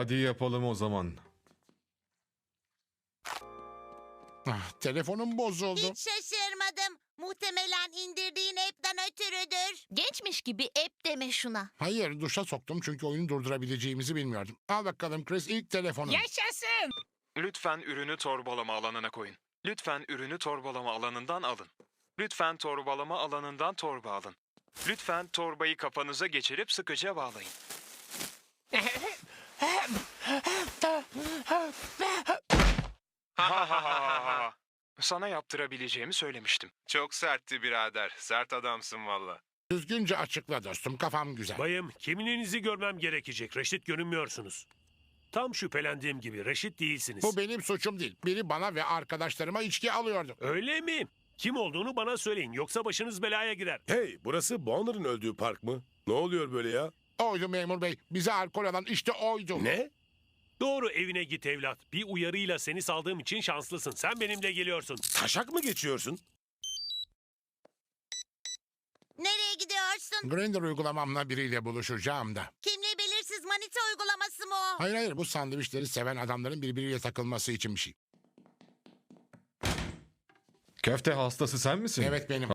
Hadi yapalım o zaman. Ah, telefonum bozuldu. Hiç şaşırmadım. Muhtemelen indirdiğin app'ten ötürüdür. Gençmiş gibi ep deme şuna. Hayır duşa soktum çünkü oyunu durdurabileceğimizi bilmiyordum. Al bakalım Chris ilk telefonun. Yaşasın. Lütfen ürünü torbalama alanına koyun. Lütfen ürünü torbalama alanından alın. Lütfen torbalama alanından torba alın. Lütfen torbayı kafanıza geçirip sıkıca bağlayın. Sana yaptırabileceğimi söylemiştim. Çok sertti birader. Sert adamsın valla. Düzgünce açıkla dostum kafam güzel. Bayım, kimliğinizi görmem gerekecek. Reşit görünmüyorsunuz. Tam şüphelendiğim gibi Reşit değilsiniz. Bu benim suçum değil. Biri bana ve arkadaşlarıma içki alıyordu. Öyle mi? Kim olduğunu bana söyleyin yoksa başınız belaya girer. Hey, burası Bonner'ın öldüğü park mı? Ne oluyor böyle ya? Oydu memur bey. Bize alkol alan işte oydu. Ne? Doğru evine git evlat. Bir uyarıyla seni saldığım için şanslısın. Sen benimle geliyorsun. Taşak mı geçiyorsun? Nereye gidiyorsun? Grindr uygulamamla biriyle buluşacağım da. Kimliği belirsiz manita uygulaması mı o? Hayır hayır bu sandviçleri seven adamların birbiriyle takılması için bir şey. Köfte hastası sen misin? Evet benim.